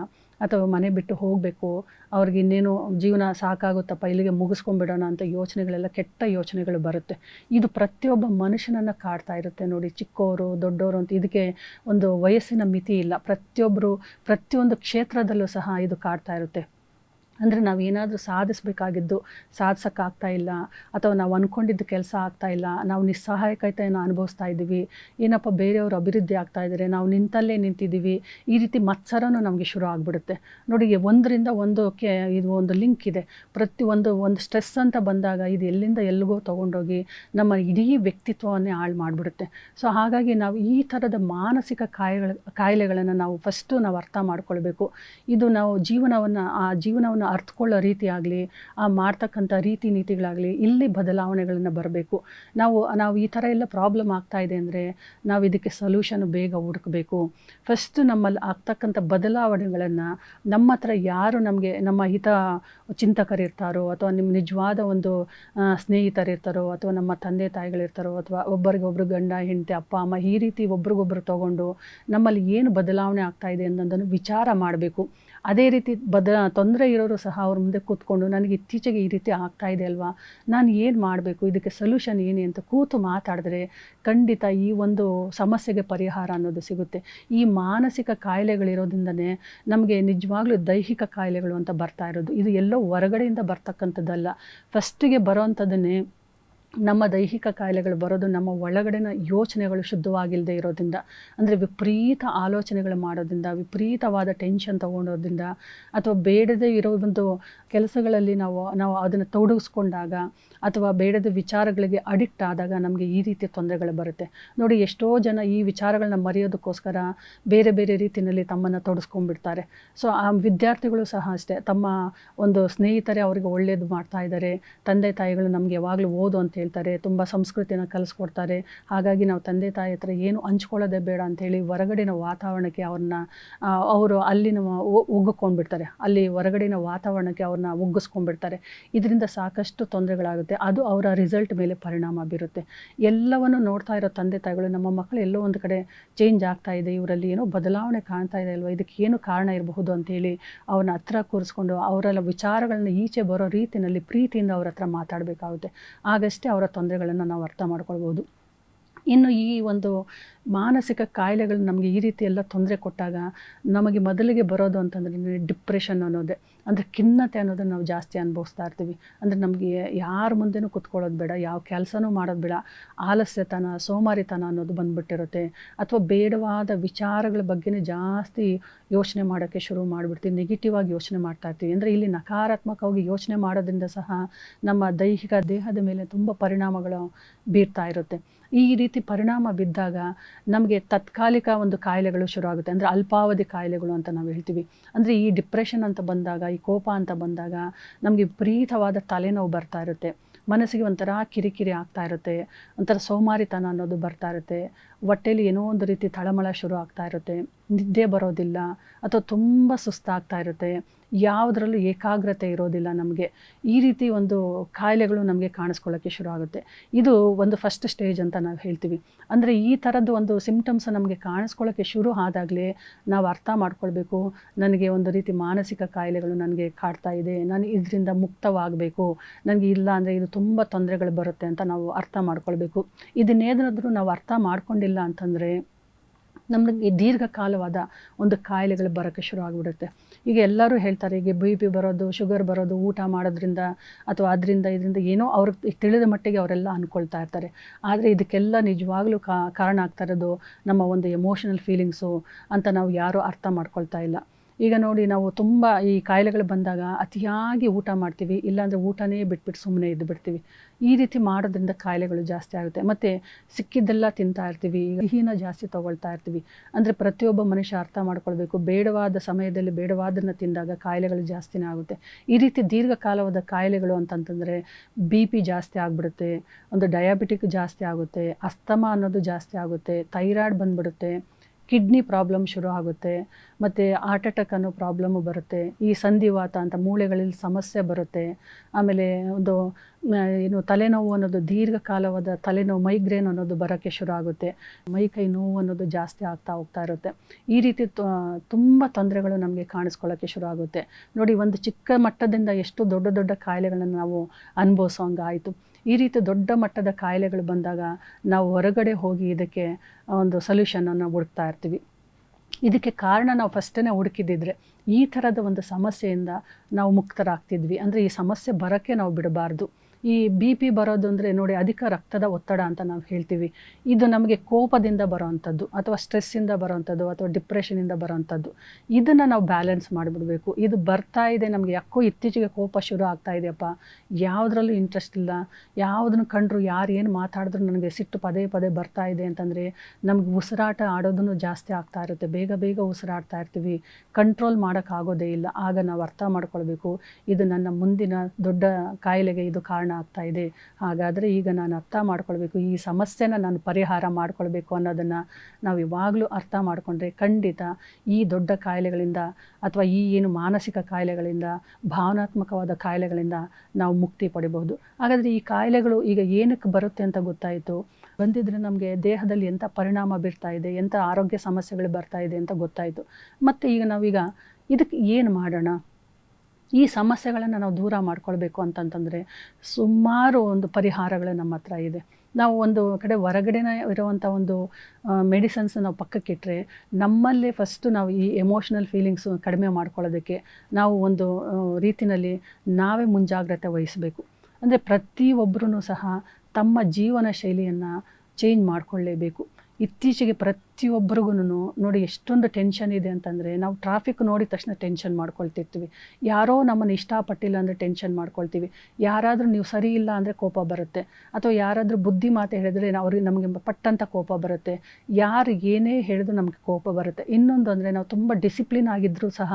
ಅಥವಾ ಮನೆ ಬಿಟ್ಟು ಹೋಗಬೇಕು. ಅವ್ರಿಗೆ ಇನ್ನೇನು ಜೀವನ ಸಾಕಾಗುತ್ತಪ್ಪ, ಇಲ್ಲಿಗೆ ಮುಗಿಸ್ಕೊಂಡ್ಬಿಡೋಣ ಅಂತ ಯೋಚನೆಗಳೆಲ್ಲ ಕೆಟ್ಟ ಯೋಚನೆಗಳು ಬರುತ್ತೆ. ಇದು ಪ್ರತಿಯೊಬ್ಬ ಮನುಷ್ಯನನ್ನು ಕಾಡ್ತಾ ಇರುತ್ತೆ ನೋಡಿ. ಚಿಕ್ಕವರು ದೊಡ್ಡವರು ಅಂತ ಇದಕ್ಕೆ ಒಂದು ವಯಸ್ಸಿನ ಮಿತಿ ಇಲ್ಲ. ಪ್ರತಿಯೊಬ್ಬರು ಪ್ರತಿಯೊಂದು ಕ್ಷೇತ್ರದಲ್ಲೂ ಸಹ ಇದು ಕಾಡ್ತಾ ಇರುತ್ತೆ. ಅಂದರೆ ನಾವು ಏನಾದರೂ ಸಾಧಿಸಬೇಕಾಗಿದ್ದು ಸಾಧಿಸೋಕ್ಕಾಗ್ತಾ ಇಲ್ಲ, ಅಥವಾ ನಾವು ಅಂದ್ಕೊಂಡಿದ್ದು ಕೆಲಸ ಆಗ್ತಾ ಇಲ್ಲ, ನಾವು ನಿಸ್ಸಹಾಯಕತೆಯನ್ನು ಅನುಭವಿಸ್ತಾ ಇದ್ದೀವಿ, ಏನಪ್ಪ ಬೇರೆಯವರು ಅಭಿವೃದ್ಧಿ ಆಗ್ತಾ ಇದ್ದಾರೆ, ನಾವು ನಿಂತಲ್ಲೇ ನಿಂತಿದ್ದೀವಿ, ಈ ರೀತಿ ಮತ್ಸರನೂ ನಮಗೆ ಶುರು ಆಗಿಬಿಡುತ್ತೆ. ನೋಡಿ ಒಂದರಿಂದ ಒಂದಕ್ಕೆ ಇದು ಒಂದು ಲಿಂಕ್ ಇದೆ. ಪ್ರತಿ ಒಂದು ಒಂದು ಸ್ಟ್ರೆಸ್ ಅಂತ ಬಂದಾಗ ಇದು ಎಲ್ಲಿಂದ ಎಲ್ಲಿಗೋ ತೊಗೊಂಡೋಗಿ ನಮ್ಮ ಇಡೀ ವ್ಯಕ್ತಿತ್ವವನ್ನೇ ಹಾಳು ಮಾಡಿಬಿಡುತ್ತೆ. ಸೊ ಹಾಗಾಗಿ ನಾವು ಈ ಥರದ ಮಾನಸಿಕ ಕಾಯಿಗಳ, ಕಾಯಿಲೆಗಳನ್ನು ನಾವು ಫಸ್ಟು ನಾವು ಅರ್ಥ ಮಾಡ್ಕೊಳ್ಬೇಕು. ಇದು ನಾವು ಜೀವನವನ್ನು, ಆ ಜೀವನವನ್ನು ಅರ್ಥಕೊಳ್ಳೋ ರೀತಿ ಆಗಲಿ, ಆ ಮಾಡ್ತಕ್ಕಂಥ ರೀತಿ ನೀತಿಗಳಾಗಲಿ, ಇಲ್ಲಿ ಬದಲಾವಣೆಗಳನ್ನು ಬರಬೇಕು. ನಾವು ನಾವು ಈ ಥರ ಎಲ್ಲ ಪ್ರಾಬ್ಲಮ್ ಆಗ್ತಾ ಇದೆ ಅಂದರೆ ನಾವು ಇದಕ್ಕೆ ಸೊಲ್ಯೂಷನ್ ಬೇಗ ಹುಡುಕಬೇಕು. ಫಸ್ಟ್ ನಮ್ಮಲ್ಲಿ ಆಗ್ತಕ್ಕಂಥ ಬದಲಾವಣೆಗಳನ್ನು ನಮ್ಮ ಹತ್ರ ಯಾರು ನಮಗೆ, ನಮ್ಮ ಹಿತ ಚಿಂತಕರಿರ್ತಾರೋ ಅಥವಾ ನಿಮ್ಮ ನಿಜವಾದ ಒಂದು ಸ್ನೇಹಿತರಿರ್ತಾರೋ ಅಥವಾ ನಮ್ಮ ತಂದೆ ತಾಯಿಗಳಿರ್ತಾರೋ ಅಥವಾ ಒಬ್ಬರಿಗೊಬ್ರು ಗಂಡ, ಹೆಂಡತಿ, ಅಪ್ಪ, ಅಮ್ಮ ಈ ರೀತಿ ಒಬ್ರಿಗೊಬ್ರು ತಗೊಂಡು ನಮ್ಮಲ್ಲಿ ಏನು ಬದಲಾವಣೆ ಆಗ್ತಾ ಇದೆ ಅನ್ನೋದನ್ನು ವಿಚಾರ ಮಾಡಬೇಕು. ಅದೇ ರೀತಿ ಬದ ತೊಂದರೆ ಇರೋರು ಸಹ ಅವ್ರ ಮುಂದೆ ಕೂತ್ಕೊಂಡು ನನಗೆ ಇತ್ತೀಚೆಗೆ ಈ ರೀತಿ ಆಗ್ತಾ ಇದೆ ಅಲ್ವಾ? ನಾನು ಏನು ಮಾಡಬೇಕು? ಇದಕ್ಕೆ ಸೊಲ್ಯೂಷನ್ ಏನೇ ಅಂತ ಕೂತು ಮಾತಾಡಿದ್ರೆ ಖಂಡಿತ ಈ ಒಂದು ಸಮಸ್ಯೆಗೆ ಪರಿಹಾರ ಅನ್ನೋದು ಸಿಗುತ್ತೆ. ಈ ಮಾನಸಿಕ ಕಾಯಿಲೆಗಳಿರೋದ್ರಿಂದನೇ ನಮಗೆ ನಿಜವಾಗ್ಲೂ ದೈಹಿಕ ಕಾಯಿಲೆಗಳು ಅಂತ ಬರ್ತಾ ಇರೋದು. ಇದು ಎಲ್ಲೋ ಹೊರಗಡೆಯಿಂದ ಬರ್ತಕ್ಕಂಥದ್ದಲ್ಲ. ಫಸ್ಟಿಗೆ ಬರೋವಂಥದ್ದನ್ನೇ ನಮ್ಮ ದೈಹಿಕ ಕಾಯಿಲೆಗಳು ಬರೋದು ನಮ್ಮ ಒಳಗಡೆನ ಯೋಚನೆಗಳು ಶುದ್ಧವಾಗಿಲ್ಲದೆ ಇರೋದ್ರಿಂದ, ಅಂದರೆ ವಿಪರೀತ ಆಲೋಚನೆಗಳು ಮಾಡೋದ್ರಿಂದ, ವಿಪರೀತವಾದ ಟೆನ್ಷನ್ ತೊಗೊಂಡೋದ್ರಿಂದ, ಅಥವಾ ಬೇಡದೇ ಇರೋ ಒಂದು ಕೆಲಸಗಳಲ್ಲಿ ನಾವು ನಾವು ಅದನ್ನು ತೊಡಗಿಸ್ಕೊಂಡಾಗ, ಅಥವಾ ಬೇಡದ ವಿಚಾರಗಳಿಗೆ ಅಡಿಕ್ಟ್ ಆದಾಗ ನಮಗೆ ಈ ರೀತಿಯ ತೊಂದರೆಗಳು ಬರುತ್ತೆ. ನೋಡಿ, ಎಷ್ಟೋ ಜನ ಈ ವಿಚಾರಗಳನ್ನ ಮರೆಯೋದಕ್ಕೋಸ್ಕರ ಬೇರೆ ಬೇರೆ ರೀತಿಯಲ್ಲಿ ತಮ್ಮನ್ನು ತೊಡಸ್ಕೊಂಡ್ಬಿಡ್ತಾರೆ. ಸೊ ಆ ವಿದ್ಯಾರ್ಥಿಗಳು ಸಹ ಅಷ್ಟೇ, ತಮ್ಮ ಒಂದು ಸ್ನೇಹಿತರೇ ಅವರಿಗೆ ಒಳ್ಳೆಯದು ಮಾಡ್ತಾ ಇದ್ದಾರೆ, ತಂದೆ ತಾಯಿಗಳು ನಮಗೆ ಯಾವಾಗಲೂ ಓದು ಅಂತ ಹೇಳ್ತಾರೆ, ತುಂಬ ಸಂಸ್ಕೃತಿನ ಕಲಿಸ್ಕೊಡ್ತಾರೆ. ಹಾಗಾಗಿ ನಾವು ತಂದೆ ತಾಯಿ ಹತ್ರ ಏನು ಹಂಚ್ಕೊಳ್ಳೋದೆ ಬೇಡ ಅಂಥೇಳಿ ಹೊರಗಡೆನ ವಾತಾವರಣಕ್ಕೆ ಅವ್ರನ್ನ ಅವರು ಅಲ್ಲಿನ ಒಗ್ಗಿಕೊಂಡ್ಬಿಡ್ತಾರೆ ಅಲ್ಲಿ ಹೊರಗಡೆನ ವಾತಾವರಣಕ್ಕೆ ಅವ್ರನ್ನ ಒಗ್ಗಿಸ್ಕೊಂಡ್ಬಿಡ್ತಾರೆ ಇದರಿಂದ ಸಾಕಷ್ಟು ತೊಂದರೆಗಳಾಗುತ್ತೆ. ಅದು ಅವರ ರಿಸಲ್ಟ್ ಮೇಲೆ ಪರಿಣಾಮ ಬೀರುತ್ತೆ. ಎಲ್ಲವನ್ನು ನೋಡ್ತಾ ಇರೋ ತಂದೆ ತಾಯಿಗಳು, ನಮ್ಮ ಮಕ್ಕಳು ಎಲ್ಲೋ ಒಂದು ಕಡೆ ಚೇಂಜ್ ಆಗ್ತಾ ಇದೆ, ಇವರಲ್ಲಿ ಏನೋ ಬದಲಾವಣೆ ಕಾಣ್ತಾ ಇದೆ ಅಲ್ವಾ? ಇದಕ್ಕೆ ಏನು ಕಾರಣ ಇರಬಹುದು ಅಂತೇಳಿ ಅವ್ರನ್ನ ಹತ್ರ ಕೂರಿಸ್ಕೊಂಡು ಅವರೆಲ್ಲ ವಿಚಾರಗಳನ್ನ ಈಚೆ ಬರೋ ರೀತಿಯಲ್ಲಿ ಪ್ರೀತಿಯಿಂದ ಅವ್ರ ಹತ್ರ ಮಾತಾಡಬೇಕಾಗುತ್ತೆ. ಆಗಷ್ಟೇ ಅವರ ತೊಂದರೆಗಳನ್ನು ನಾವು ಅರ್ಥ ಮಾಡ್ಕೊಳ್ಬೋದು. ಇನ್ನು ಈ ಒಂದು ಮಾನಸಿಕ ಕಾಯಿಲೆಗಳು ನಮಗೆ ಈ ರೀತಿ ಎಲ್ಲ ತೊಂದರೆ ಕೊಟ್ಟಾಗ ನಮಗೆ ಮೊದಲಿಗೆ ಬರೋದು ಅಂತಂದ್ರೆ ಡಿಪ್ರೆಷನ್ ಅನ್ನೋದೇ. ಅಂದರೆ ಖಿನ್ನತೆ ಅನ್ನೋದನ್ನು ನಾವು ಜಾಸ್ತಿ ಅನುಭವಿಸ್ತಾ ಇರ್ತೀವಿ. ಅಂದರೆ ನಮಗೆ ಯಾರ ಮುಂದೆನೂ ಕುತ್ಕೊಳ್ಳೋದು ಬೇಡ, ಯಾವ ಕೆಲಸನೂ ಮಾಡೋದು ಬೇಡ. ಆಲಸ್ಯತನ, ಸೋಮಾರಿತನ ಅನ್ನೋದು ಬಂದ್ಬಿಟ್ಟಿರುತ್ತೆ. ಅಥವಾ ಬೇಡವಾದ ವಿಚಾರಗಳ ಬಗ್ಗೆನೇ ಜಾಸ್ತಿ ಯೋಚನೆ ಮಾಡೋಕ್ಕೆ ಶುರು ಮಾಡಿಬಿಡ್ತೀವಿ. ನೆಗೆಟಿವ್ ಆಗಿ ಯೋಚನೆ ಮಾಡ್ತಾ ಇರ್ತೀವಿ. ಅಂದರೆ ಇಲ್ಲಿ ನಕಾರಾತ್ಮಕವಾಗಿ ಯೋಚನೆ ಮಾಡೋದ್ರಿಂದ ಸಹ ನಮ್ಮ ದೈಹಿಕ ದೇಹದ ಮೇಲೆ ತುಂಬ ಪರಿಣಾಮಗಳು ಬೀರ್ತಾ ಇರುತ್ತೆ. ಈ ರೀತಿ ಪರಿಣಾಮ ಬಿದ್ದಾಗ ನಮಗೆ ತತ್ಕಾಲಿಕ ಒಂದು ಕಾಯಿಲೆಗಳು ಶುರುವಾಗುತ್ತೆ ಅಂದರೆ ಅಲ್ಪಾವಧಿ ಕಾಯಿಲೆಗಳು ಅಂತ ನಾವು ಹೇಳ್ತೀವಿ. ಅಂದರೆ ಈ ಡಿಪ್ರೆಷನ್ ಅಂತ ಬಂದಾಗ, ಈ ಕೋಪ ಅಂತ ಬಂದಾಗ ನಮಗೆ ವಿಪರೀತವಾದ ತಲೆನೋವು ಬರ್ತಾ ಇರುತ್ತೆ. ಮನಸ್ಸಿಗೆ ಒಂಥರ ಕಿರಿಕಿರಿ ಆಗ್ತಾ ಇರುತ್ತೆ. ಒಂಥರ ಸೋಮಾರಿತನ ಅನ್ನೋದು ಬರ್ತಾ ಇರುತ್ತೆ. ಹೊಟ್ಟೆಲಿ ಏನೋ ಒಂದು ರೀತಿ ತಳಮಳ ಶುರು ಆಗ್ತಾ ಇರುತ್ತೆ, ನಿದ್ದೆ ಬರೋದಿಲ್ಲ ಅಥವಾ ತುಂಬ ಸುಸ್ತಾಗ್ತಾ ಇರುತ್ತೆ, ಯಾವುದರಲ್ಲೂ ಏಕಾಗ್ರತೆ ಇರೋದಿಲ್ಲ ನಮಗೆ. ಈ ರೀತಿ ಒಂದು ಕಾಯಿಲೆಗಳು ನಮಗೆ ಕಾಣಿಸ್ಕೊಳ್ಳೋಕ್ಕೆ ಶುರು ಆಗುತ್ತೆ. ಇದು ಒಂದು ಫಸ್ಟ್ ಸ್ಟೇಜ್ ಅಂತ ನಾವು ಹೇಳ್ತೀವಿ. ಅಂದರೆ ಈ ಥರದ್ದು ಒಂದು ಸಿಂಪ್ಟಮ್ಸ್ ನಮಗೆ ಕಾಣಿಸ್ಕೊಳ್ಳೋಕ್ಕೆ ಶುರು ಆದಾಗಲೇ ನಾವು ಅರ್ಥ ಮಾಡ್ಕೊಳ್ಬೇಕು. ನನಗೆ ಒಂದು ರೀತಿ ಮಾನಸಿಕ ಕಾಯಿಲೆಗಳು ನನಗೆ ಕಾಡ್ತಾ ಇದೆ, ನಾನು ಇದರಿಂದ ಮುಕ್ತವಾಗಬೇಕು, ನನಗೆ ಇಲ್ಲ ಅಂದರೆ ಇದು ತುಂಬ ತೊಂದರೆಗಳು ಬರುತ್ತೆ ಅಂತ ನಾವು ಅರ್ಥ ಮಾಡ್ಕೊಳ್ಬೇಕು. ಇದನ್ನೇನಾದರೂ ನಾವು ಅರ್ಥ ಮಾಡ್ಕೊಂಡಿಲ್ಲ ಅಂತಂದರೆ ನಮಗೆ ದೀರ್ಘಕಾಲವಾದ ಒಂದು ಕಾಯಿಲೆಗಳು ಬರೋಕ್ಕೆ ಶುರು ಆಗಿಬಿಡುತ್ತೆ. ಈಗ ಎಲ್ಲರೂ ಹೇಳ್ತಾರೆ, ಈಗ ಬಿ ಪಿ ಬರೋದು, ಶುಗರ್ ಬರೋದು, ಊಟ ಮಾಡೋದ್ರಿಂದ ಅಥವಾ ಅದರಿಂದ, ಇದರಿಂದ ಏನೋ ಅವ್ರಿಗೆ ತಿಳಿದ ಮಟ್ಟಿಗೆ ಅವರೆಲ್ಲ ಅಂದ್ಕೊಳ್ತಾ ಇರ್ತಾರೆ. ಆದರೆ ಇದಕ್ಕೆಲ್ಲ ನಿಜವಾಗ್ಲೂ ಕಾರಣ ಆಗ್ತಾ ಇರೋದು ನಮ್ಮ ಒಂದು ಎಮೋಷನಲ್ ಫೀಲಿಂಗ್ಸು ಅಂತ ನಾವು ಯಾರೂ ಅರ್ಥ ಮಾಡ್ಕೊಳ್ತಾ ಇಲ್ಲ. ಈಗ ನೋಡಿ ನಾವು ತುಂಬ ಈ ಕಾಯಿಲೆಗಳು ಬಂದಾಗ ಅತಿಯಾಗಿ ಊಟ ಮಾಡ್ತೀವಿ, ಇಲ್ಲಾಂದರೆ ಊಟನೇ ಬಿಟ್ಬಿಟ್ಟು ಸುಮ್ಮನೆ ಇದ್ದು ಬಿಡ್ತೀವಿ. ಈ ರೀತಿ ಮಾಡೋದ್ರಿಂದ ಕಾಯಿಲೆಗಳು ಜಾಸ್ತಿ ಆಗುತ್ತೆ. ಮತ್ತು ಸಿಕ್ಕಿದ್ದೆಲ್ಲ ತಿಂತಾ ಇರ್ತೀವಿ, ಈಗ ಜಾಸ್ತಿ ತೊಗೊಳ್ತಾ ಇರ್ತೀವಿ. ಅಂದರೆ ಪ್ರತಿಯೊಬ್ಬ ಮನುಷ್ಯ ಅರ್ಥ ಮಾಡ್ಕೊಳ್ಬೇಕು. ಬೇಡವಾದ ಸಮಯದಲ್ಲಿ ಬೇಡವಾದನ್ನು ತಿಂದಾಗ ಕಾಯಿಲೆಗಳು ಜಾಸ್ತಿನೇ ಆಗುತ್ತೆ. ಈ ರೀತಿ ದೀರ್ಘಕಾಲವಾದ ಕಾಯಿಲೆಗಳು ಅಂತಂತಂದರೆ ಬಿ ಪಿ ಜಾಸ್ತಿ ಆಗಿಬಿಡುತ್ತೆ, ಒಂದು ಡಯಾಬಿಟಿಕ್ ಜಾಸ್ತಿ ಆಗುತ್ತೆ, ಅಸ್ತಮ ಅನ್ನೋದು ಜಾಸ್ತಿ ಆಗುತ್ತೆ, ಥೈರಾಯ್ಡ್ ಬಂದ್ಬಿಡುತ್ತೆ. ಕಿಡ್ನಿ ಪ್ರಾಬ್ಲಮ್ ಶುರು ಆಗುತ್ತೆ, ಮತ್ತು ಹಾರ್ಟ್ ಅಟ್ಯಾಕ್ ಅನ್ನೋ ಪ್ರಾಬ್ಲಮ್ಮು ಬರುತ್ತೆ, ಈ ಸಂಧಿವಾತ ಅಂತ ಮೂಳೆಗಳಲ್ಲಿ ಸಮಸ್ಯೆ ಬರುತ್ತೆ, ಆಮೇಲೆ ಒಂದು ಏನು ತಲೆನೋವು ಅನ್ನೋದು ದೀರ್ಘಕಾಲವಾದ ತಲೆನೋವು, ಮೈಗ್ರೇನ್ ಅನ್ನೋದು ಬರೋಕ್ಕೆ ಶುರು ಆಗುತ್ತೆ, ಮೈ ಕೈ ನೋವು ಅನ್ನೋದು ಜಾಸ್ತಿ ಆಗ್ತಾ ಹೋಗ್ತಾ ಇರುತ್ತೆ. ಈ ರೀತಿ ತುಂಬ ತೊಂದರೆಗಳು ನಮಗೆ ಕಾಣಿಸ್ಕೊಳ್ಳೋಕ್ಕೆ ಶುರು ಆಗುತ್ತೆ. ನೋಡಿ, ಒಂದು ಚಿಕ್ಕ ಮಟ್ಟದಿಂದ ಎಷ್ಟು ದೊಡ್ಡ ದೊಡ್ಡ ಕಾಯಿಲೆಗಳನ್ನು ನಾವು ಅನುಭವಿಸೋಂಗಾಯಿತು ಈ ರೀತಿ ದೊಡ್ಡ ಮಟ್ಟದ ಕಾಯಿಲೆಗಳು ಬಂದಾಗ ನಾವು ಹೊರಗಡೆ ಹೋಗಿ ಇದಕ್ಕೆ ಒಂದು ಸೊಲ್ಯೂಷನನ್ನು ಹುಡುಕ್ತಾ ಇರ್ತೀವಿ. ಇದಕ್ಕೆ ಕಾರಣ ನಾವು ಫಸ್ಟೇ ಹುಡುಕಿದ್ದಿದ್ರೆ ಈ ಥರದ ಒಂದು ಸಮಸ್ಯೆಯಿಂದ ನಾವು ಮುಕ್ತರಾಗ್ತಿದ್ವಿ. ಅಂದರೆ ಈ ಸಮಸ್ಯೆ ಬರೋಕ್ಕೆ ನಾವು ಬಿಡಬಾರ್ದು. ಈ ಬಿ ಪಿ ಬರೋದು ಅಂದರೆ ನೋಡಿ ಅಧಿಕ ರಕ್ತದ ಒತ್ತಡ ಅಂತ ನಾವು ಹೇಳ್ತೀವಿ. ಇದು ನಮಗೆ ಕೋಪದಿಂದ ಬರೋವಂಥದ್ದು ಅಥವಾ ಸ್ಟ್ರೆಸ್ಸಿಂದ ಬರೋವಂಥದ್ದು ಅಥವಾ ಡಿಪ್ರೆಷನಿಂದ ಬರೋವಂಥದ್ದು ಇದನ್ನು ನಾವು ಬ್ಯಾಲೆನ್ಸ್ ಮಾಡಿಬಿಡಬೇಕು. ಇದು ಬರ್ತಾ ಇದೆ, ನಮಗೆ ಯಾಕೋ ಇತ್ತೀಚೆಗೆ ಕೋಪ ಶುರು ಆಗ್ತಾ ಇದೆಯಪ್ಪ. ಯಾವುದ್ರಲ್ಲೂ ಇಂಟ್ರೆಸ್ಟ್ ಇಲ್ಲ. ಯಾವುದನ್ನು ಕಂಡ್ರು ಯಾರು ಏನು ಮಾತಾಡಿದ್ರು ನನಗೆ ಸಿಟ್ಟು ಪದೇ ಪದೇ ಬರ್ತಾ ಇದೆ ಅಂತಂದರೆ ನಮಗೆ ಉಸಿರಾಟ ಆಡೋದನ್ನು ಜಾಸ್ತಿ ಆಗ್ತಾ ಇರುತ್ತೆ. ಬೇಗ ಬೇಗ ಉಸಿರಾಡ್ತಾ ಇರ್ತೀವಿ. ಕಂಟ್ರೋಲ್ ಮಾಡೋಕ್ಕಾಗೋದೇ ಇಲ್ಲ. ಆಗ ನಾವು ಅರ್ಥ ಮಾಡ್ಕೊಳ್ಬೇಕು. ಇದು ನನ್ನ ಮುಂದಿನ ದೊಡ್ಡ ಕಾಯಿಲೆಗೆ ಇದು ಕಾರಣ ಆಗ್ತಾ ಇದೆ. ಹಾಗಾದರೆ ಈಗ ನಾನು ಅರ್ಥ ಮಾಡ್ಕೊಳ್ಬೇಕು, ಈ ಸಮಸ್ಯೆನ ನಾನು ಪರಿಹಾರ ಮಾಡ್ಕೊಳ್ಬೇಕು ಅನ್ನೋದನ್ನು ನಾವು ಇವಾಗಲೂ ಅರ್ಥ ಮಾಡಿಕೊಂಡ್ರೆ ಖಂಡಿತ ಈ ದೊಡ್ಡ ಕಾಯಿಲೆಗಳಿಂದ ಅಥವಾ ಈ ಏನು ಮಾನಸಿಕ ಕಾಯಿಲೆಗಳಿಂದ, ಭಾವನಾತ್ಮಕವಾದ ಕಾಯಿಲೆಗಳಿಂದ ನಾವು ಮುಕ್ತಿ ಪಡಿಬಹುದು. ಹಾಗಾದರೆ ಈ ಕಾಯಿಲೆಗಳು ಈಗ ಏನಕ್ಕೆ ಬರುತ್ತೆ ಅಂತ ಗೊತ್ತಾಯಿತು? ಬಂದಿದ್ರೆ ನಮಗೆ ದೇಹದಲ್ಲಿ ಎಂಥ ಪರಿಣಾಮ ಬೀರ್ತಾ ಇದೆ ಎಂಥ ಆರೋಗ್ಯ ಸಮಸ್ಯೆಗಳು ಬರ್ತಾ ಇದೆ ಅಂತ ಗೊತ್ತಾಯಿತು. ಮತ್ತು ಈಗ ನಾವೀಗ ಇದಕ್ಕೆ ಏನು ಮಾಡೋಣ? ಈ ಸಮಸ್ಯೆಗಳನ್ನು ನಾವು ದೂರ ಮಾಡ್ಕೊಳ್ಬೇಕು ಅಂತಂತಂದರೆ ಸುಮಾರು ಒಂದು ಪರಿಹಾರಗಳು ನಮ್ಮ ಹತ್ರ ಇದೆ. ನಾವು ಒಂದು ಕಡೆ ಹೊರಗಡೆನೇ ಇರುವಂಥ ಒಂದು ಮೆಡಿಸನ್ಸ್ ನಾವು ಪಕ್ಕಕ್ಕಿಟ್ಟರೆ ನಮ್ಮಲ್ಲೇ ಫಸ್ಟು ನಾವು ಈ ಎಮೋಷ್ನಲ್ ಫೀಲಿಂಗ್ಸು ಕಡಿಮೆ ಮಾಡ್ಕೊಳ್ಳೋದಕ್ಕೆ ನಾವು ಒಂದು ರೀತಿಯಲ್ಲಿ ನಾವೇ ಮುಂಜಾಗ್ರತೆ ವಹಿಸಬೇಕು. ಅಂದರೆ ಪ್ರತಿಯೊಬ್ಬರೂ ಸಹ ತಮ್ಮ ಜೀವನ ಶೈಲಿಯನ್ನು ಚೇಂಜ್ ಮಾಡಿಕೊಳ್ಳೇಬೇಕು. ಇತ್ತೀಚೆಗೆ ಪ್ರತಿಯೊಬ್ಬರಿಗೂ ನೋಡಿ ಎಷ್ಟೊಂದು ಟೆನ್ಷನ್ ಇದೆ ಅಂತಂದರೆ ನಾವು ಟ್ರಾಫಿಕ್ ನೋಡಿದ ತಕ್ಷಣ ಟೆನ್ಷನ್ ಮಾಡ್ಕೊಳ್ತಿರ್ತೀವಿ. ಯಾರೋ ನಮ್ಮನ್ನು ಇಷ್ಟಪಟ್ಟಿಲ್ಲ ಅಂದರೆ ಟೆನ್ಷನ್ ಮಾಡ್ಕೊಳ್ತೀವಿ. ಯಾರಾದರೂ ನೀವು ಸರಿ ಇಲ್ಲ ಅಂದರೆ ಕೋಪ ಬರುತ್ತೆ. ಅಥವಾ ಯಾರಾದರೂ ಬುದ್ಧಿ ಮಾತು ಹೇಳಿದ್ರೆ ಅವ್ರಿಗೆ ನಮಗೆ ಪಟ್ಟಂತ ಕೋಪ ಬರುತ್ತೆ. ಯಾರು ಏನೇ ಹೇಳಿದ್ರು ನಮಗೆ ಕೋಪ ಬರುತ್ತೆ. ಇನ್ನೊಂದು ಅಂದರೆ ನಾವು ತುಂಬ ಡಿಸಿಪ್ಲಿನ್ ಆಗಿದ್ದರೂ ಸಹ